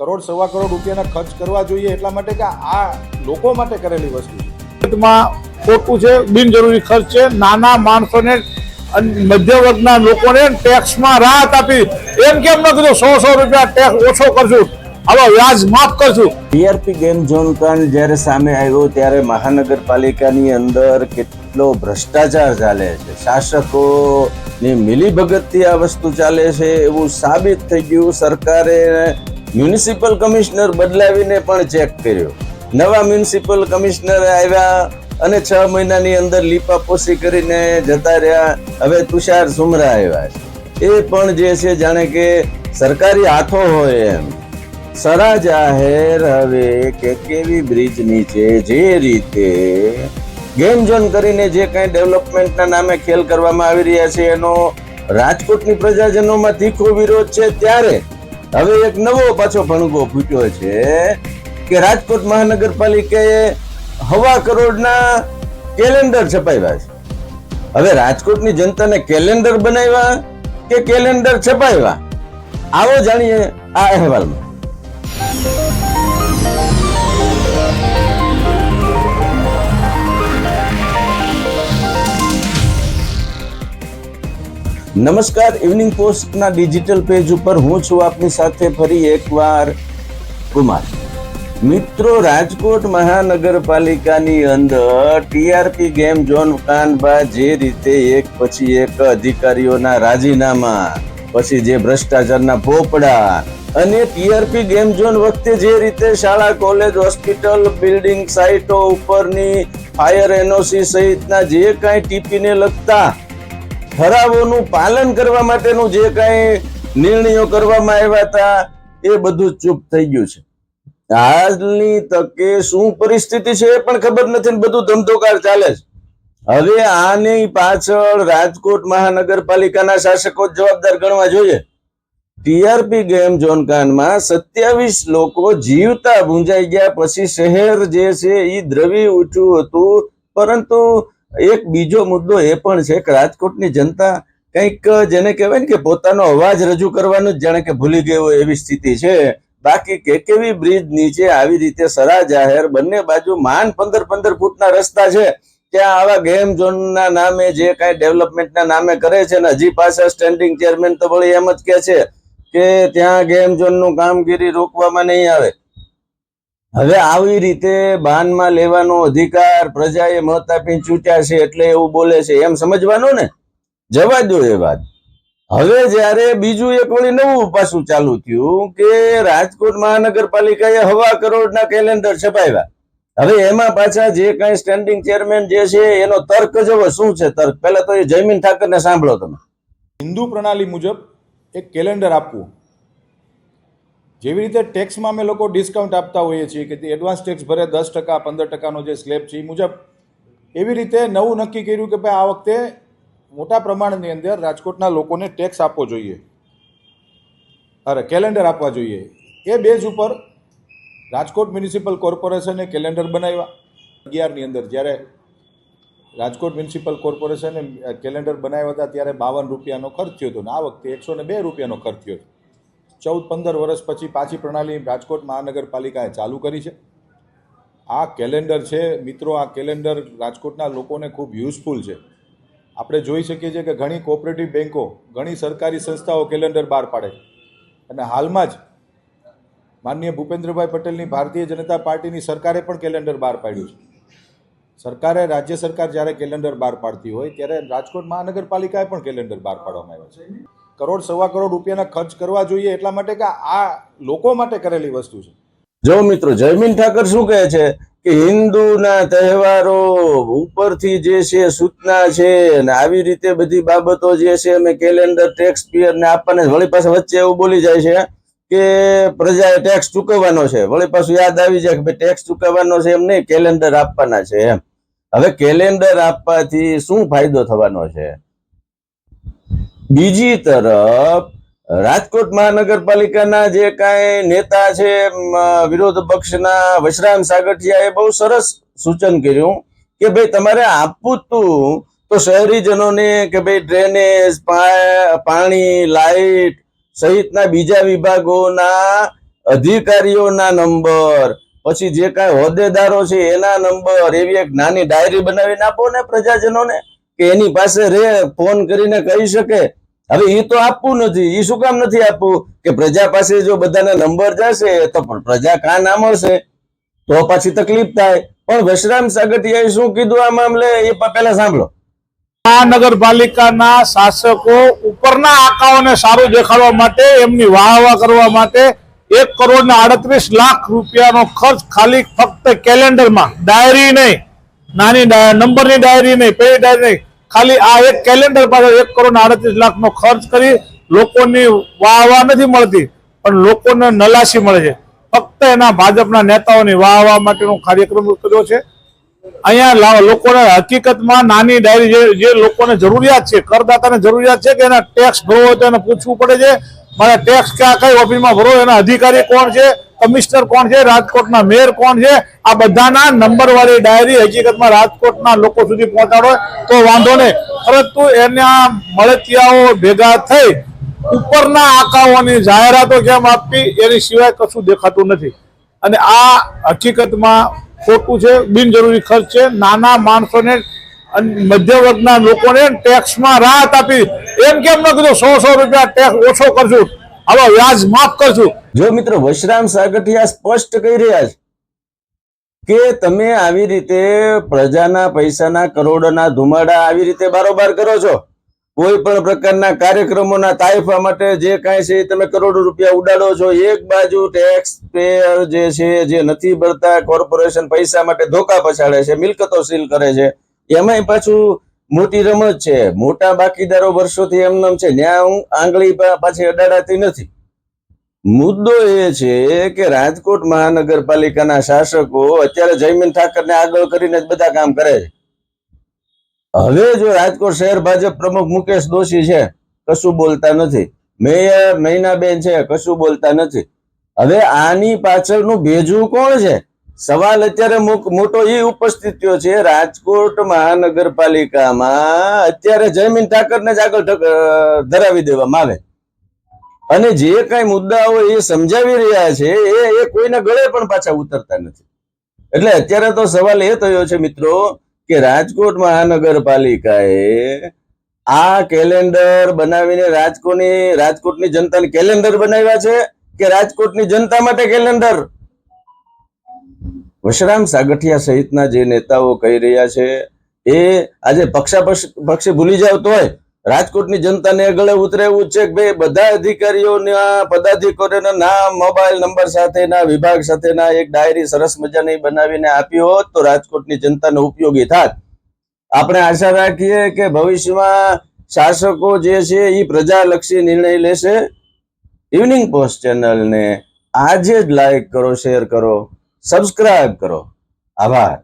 કરોડ સવા કરોડ રૂપિયાના ખર્ચ કરવા જોઈએ એટલા માટે કે આ લોકો માટે કરેલી વસ્તુ છે. ખોટું છે બિનજરૂરી ખર્ચ છે નાના માણસોને મધ્યવર્ગના મધ્ય વર્ગના લોકોને ટેક્સમાં રાહત આપી. એમ કેમ ન કીધું? સો સો રૂપિયા ટેક્સ ઓછો કરશું. હવે વ્યાજ માફ કરશું. ટીઆરપી ગેમ ઝોન કાંડ જ્યારે સામે આવ્યો ત્યારે મહાનગરપાલિકાની અંદર કેટલો ભ્રષ્ટાચાર ચાલે છે. શાસકોની મિલીભગતથી આ વસ્તુ ચાલે છે એવું સાબિત થઈ ગયું. સરકારે મ્યુનિસિપલ કમિશનર બદલાવીને પણ ચેક કર્યો. નવા મ્યુનિસિપલ કમિશનર આવ્યા અને છ મહિનાની અંદર લીપાપોસી કરીને જતા રહ્યા. હવે તુષાર સુમરા આવ્યા છે. એ પણ જે છે જાણે કે સરકારી હાથો હોય એમ. સરા જાહેર હવે કે કેવી બ્રિજ નીચે જે રીતે ગેમ ઝોન કરીને જે કાંઈ ડેવલપમેન્ટના નામે ખેલ કરવામાં આવી રહ્યા છે એનો રાજકોટની પ્રજાજનોમાં તીખો વિરોધ છે ત્યારે હવે એક નવો પાછો ભણગો ફૂટ્યો છે કે રાજકોટ મહાનગરપાલિકાએ હવા કરોડના કેલેન્ડર છપાવ્યા છે. હવે રાજકોટની જનતાને કેલેન્ડર બનાવ્યા કે કેલેન્ડર છપાવ્યા? આવો જાણીએ આ અહેવાલમાં. નમસ્કાર ઇવનિંગ પોસ્ટના ડિજિટલ પેજ ઉપર હું છું આપની સાથે ફરી એકવાર કુમાર. મિત્રો, રાજકોટ મહાનગરપાલિકાની અંદર ટીઆરપી ગેમ ઝોન કાનભા જે રીતે એક પછી એક અધિકારીઓના રાજીનામા, પછી જે ભ્રષ્ટાચારના પોપડા અને ટીઆરપી ગેમ ઝોન વખતે જે રીતે શાળા કોલેજ હોસ્પિટલ બિલ્ડિંગ સાઇટો ઉપરની ફાયર એનઓસી સહિતના જે કાંઈ ટીપીને લગતા ઠરાવોનું પાલન કરવા માટેનું જે કાંઈ નિર્ણયો કરવામાં આવ્યા હતા, એ બધું ચૂપ થઈ ગયું છે. હાલની તકે શું પરિસ્થિતિ છે એ પણ ખબર નથી બધું ધમધોકાર ચાલે છે. હવે આની પાછળ રાજકોટ મહાનગરપાલિકાના શાસકો જવાબદાર ગણવા જોઈએ. ટીઆરપી ગેમ ઝોન કાંડમાં સત્યાવીસ લોકો જીવતા ભૂંજાઈ ગયા, પછી શહેર જે છે એ દ્રવી ઉઠ્યું હતું, પરંતુ એક બીજો મુદ્દો એ પણ છે કે રાજકોટની જનતા કંઈક જેને કહેવાય ને કે પોતાનો અવાજ રજૂ કરવાનું જ જાણે કે ભૂલી ગયો એવી સ્થિતિ છે. બાકી કેકેવી બ્રિજ નીચે આવી રીતે સરા જાહેર બંને બાજુ માન પંદર પંદર ફૂટના રસ્તા છે. ત્યાં આવા ગેમ ઝોનના નામે જે કાંઈ ડેવલપમેન્ટના નામે કરે છે ને હજી પાછા સ્ટેન્ડિંગ ચેરમેન તો વળી એમ જ કે છે કે ત્યાં ગેમ ઝોનનું કામગીરી રોકવામાં નહીં આવે. હવે આવી રીતે બાનમાં લેવાનો અધિકાર પ્રજાએ મત આપીને ચૂંટ્યા છે એટલે એવું બોલે છે. એમ સમજવાનું ને? જવા દો એ વાત. હવે જ્યારે બીજું એક વળી નવું પાછું ચાલુ થયું કે રાજકોટ મહાનગરપાલિકાએ હવા કરોડના કેલેન્ડર છપાવ્યા. હવે એમાં પાછા જે કઈ સ્ટેન્ડિંગ ચેરમેન જે છે એનો તર્ક જવો શું છે તર્ક? પહેલા તો એ જયમીન ઠાકરને સાંભળો તમે. હિન્દુ પ્રણાલી મુજબ એક કેલેન્ડર આપવું. જેવી રીતે ટેક્સમાં અમે લોકો ડિસ્કાઉન્ટ આપતા હોઈએ છીએ કે એડવાન્સ ટેક્સ ભરે દસ ટકા, પંદર ટકાનો જે સ્લેબ છે એ મુજબ એવી રીતે નવું નક્કી કર્યું કે ભાઈ આ વખતે મોટા પ્રમાણની અંદર રાજકોટના લોકોને ટેક્સ આપવો જોઈએ. અરે કેલેન્ડર આપવા જોઈએ. એ બેઝ ઉપર રાજકોટ મ્યુનિસિપલ કોર્પોરેશને કેલેન્ડર બનાવ્યા. અગિયારની અંદર જ્યારે રાજકોટ મ્યુનિસિપલ કોર્પોરેશને કેલેન્ડર બનાવ્યા હતા, ત્યારે બાવન રૂપિયાનો ખર્ચ થયો હતો ને આ વખતે એકસો ને બે રૂપિયાનો ખર્ચ થયો છે ચૌદ પંદર વર્ષ પછી પાછી પ્રણાલી રાજકોટ મહાનગરપાલિકાએ ચાલુ કરી છે. આ કેલેન્ડર છે, મિત્રો, આ કેલેન્ડર રાજકોટના લોકોને ખૂબ યુઝફુલ છે. આપણે જોઈ શકીએ છીએ કે ઘણી કોઓપરેટિવ બેન્કો ઘણી સરકારી સંસ્થાઓ કેલેન્ડર બહાર પાડે છે. અને હાલમાં જ માનનીય ભૂપેન્દ્રભાઈ પટેલની ભારતીય જનતા પાર્ટીની સરકારે પણ કેલેન્ડર બહાર પાડ્યું છે. સરકારે, રાજ્ય સરકાર જ્યારે કેલેન્ડર બહાર પાડતી હોય, ત્યારે રાજકોટ મહાનગરપાલિકાએ પણ કેલેન્ડર બહાર પાડવામાં આવ્યા છે. કરોડ, સવા કરોડ રૂપિયાના ખર્ચ કરવા જોઈએ એટલા માટે કે આ લોકો માટે કરેલી વસ્તુ છે. જો મિત્રો, જયમીન ઠાકર શું કહે છે? કે હિન્દુના તહેવારો ઉપરથી જે છે સૂચના છે અને આવી રીતે બધી બાબતો જે છે અમે કેલેન્ડર ટેક્સ પિયર ને આપણને વળી પાસે વચ્ચે એવું બોલી જાય છે કે પ્રજાએ ટેક્સ ચૂકવવાનો છે. વળી પાછું યાદ આવી જાય કે ભાઈ ટેક્સ ચૂકવવાનો છે એમ નહીં કેલેન્ડર આપવાના છે એમ. હવે કેલેન્ડર આપવાથી શું ફાયદો થવાનો છે? બીજી તરફ, રાજકોટ મહાનગરપાલિકાના જે કાંઈ નેતા છે વિરોધ પક્ષના વશરામ સાગઠિયાએ બહુ સરસ સૂચન કર્યું કે ભાઈ તમારે આપવું તું તો શહેરીજનોને કે ભાઈ ડ્રેનેજ પાણી, લાઇટ સહિતના બીજા વિભાગોના અધિકારીઓના નંબર, પછી જે કાંઈ હોદ્દેદારો છે એના નંબર, એવી એક નાની ડાયરી બનાવીને આપો ને પ્રજાજનોને. કે એની પાસે રે, ફોન કરીને કહી શકે. હવે એ તો આપવું નથી. એ શું કામ નથી આપવું? કે પ્રજા પાસે જો બધાના નંબર જશે, તો પણ પ્રજા કાં ના મળશે? તો પાછી તકલીફ થાય. પણ વશરામ સાગઠિયાએ શું કીધું આ મામલે? એ પહેલા સાંભળો. મહાનગરપાલિકાના શાસકો ઉપરના આંકાઓને સારું દેખાડવા માટે, એમની વાહ વાહ કરવા માટે એક કરોડ ને લાખ રૂપિયાનો ખર્ચ ખાલી ફક્ત કેલેન્ડરમાં. ડાયરી નહીં. નાની નંબરની ડાયરી નહીં પેલી ડાયરી નહીં. ખાલી આ એક કેલેન્ડર પાછળ એક કરોડ આડત્રીસ લાખનો ખર્ચ કરી લોકોની વાહ વાહ નથી મળતી, પણ લોકોને નલાસી મળે છે. ફક્ત એના ભાજપના નેતાઓની વાહ વાહ માટેનો કાર્યક્રમ કર્યો છે. અહીંયા લોકોને હકીકતમાં નાની ડાયરી જે લોકોને જરૂરિયાત છે, કરદાતાને જરૂરિયાત છે કે એના ટેક્સ ભરવો હોય તો એને પૂછવું પડે છે. મારે ટેક્સ ક્યાં, કઈ ઓફિસમાં ભરવો એના અધિકારી કોણ છે? કમિશનર કોણ છે? રાજકોટના મેયર કોણ છે? આ બધાના નંબર વાળી ડાયરી હકીકતમાં રાજકોટના લોકો સુધી પહોંચાડો. તો વાંધો નહીં. પરંતુ એના મળતિયાઓ ભેગા થઈ ઉપરના આંકાઓની જાહેરાતો કેમ આપવી એની સિવાય કશું દેખાતું નથી. અને આ હકીકતમાં ખોટું છે, બિનજરૂરી ખર્ચ છે. નાના માણસોને અને મધ્ય લોકોને ટેક્સમાં રાહત આપી. એમ કેમ ન કીધું? સો સો રૂપિયા ટેક્સ ઓછો કરશું. હવે વ્યાજ માફ કરશું જો મિત્રો વશરામ સાગઠિયા સ્પષ્ટ કહી રહ્યા છે કે તમે આવી રીતે પ્રજાના પૈસાના કરોડોના ધુમાડા આવી રીતે બારોબાર કરો છો. કોઈ પણ પ્રકારના કાર્યક્રમોના તાઇફા માટે જે કાંઈ છે તમે કરોડો રૂપિયા ઉડાડો છો. એક બાજુ ટેક્સ પેયર જે છે, જે નથી ભરતા કોર્પોરેશન પૈસા માટે ધોકા પછાડે છે, મિલકતો સીલ કરે છે. એમાંય પાછું મોટી રમત છે. મોટા બાકીદારો વર્ષોથી એમનેમ છે. હું આંગળી પાછી અડાડાતી નથી. મુદ્દો એ છે કે રાજકોટ મહાનગરપાલિકાના શાસકો અત્યારે જયમીન ઠાકરને આગળ કરીને જ બધા કામ કરે છે. હવે જો રાજકોટ શહેર ભાજપ પ્રમુખ મુકેશ દોશી છે, કશું બોલતા નથી. મેયર મહિનાબેન છે, કશું બોલતા નથી. હવે આની પાછળનું ભેજું કોણ છે? સવાલ અત્યારે મોટો એ ઉપસ્થિત થયો છે, રાજકોટ મહાનગરપાલિકામાં અત્યારે જયમીન ઠાકરને જ આગળ ધરાવી દેવામાં આવે. અને જે કઈ મુદ્દાઓ એ સમજાવી રહ્યા છે, એ એ કોઈના ગળે પણ પાછા ઉતરતા નથી. એટલે અત્યારે તો સવાલ એ થયો છે મિત્રો કે રાજકોટ મહાનગરપાલિકાએ આ કેલેન્ડર બનાવીને રાજકોટની રાજકોટની જનતાને કેલેન્ડર બનાવ્યા છે કે રાજકોટની જનતા માટે કેલેન્ડર? વશરામ સાગઠિયા સહિતના જે નેતાઓ કહી રહ્યા છે, એ આજે પક્ષા પક્ષે ભૂલી જાવ તોય રાજકોટની જનતાને ગળે ઉતરેવું છે કે ભાઈ, બધા અધિકારીઓના પદાધિકારીઓના નામ મોબાઈલ નંબર સાથેના, વિભાગ સાથેના એક ડાયરી સરસ મજાની બનાવીને આપી હોત તો રાજકોટની જનતાને ઉપયોગી થાત. આપણે આશા રાખીએ કે ભવિષ્યમાં શાસકો જે છે એ પ્રજાલક્ષી નિર્ણય લેશે. ઇવનિંગ પોસ્ટ ચેનલને આજે જ લાઈક કરો, શેર કરો. સબસ્ક્રાઇબ કરો. આભાર.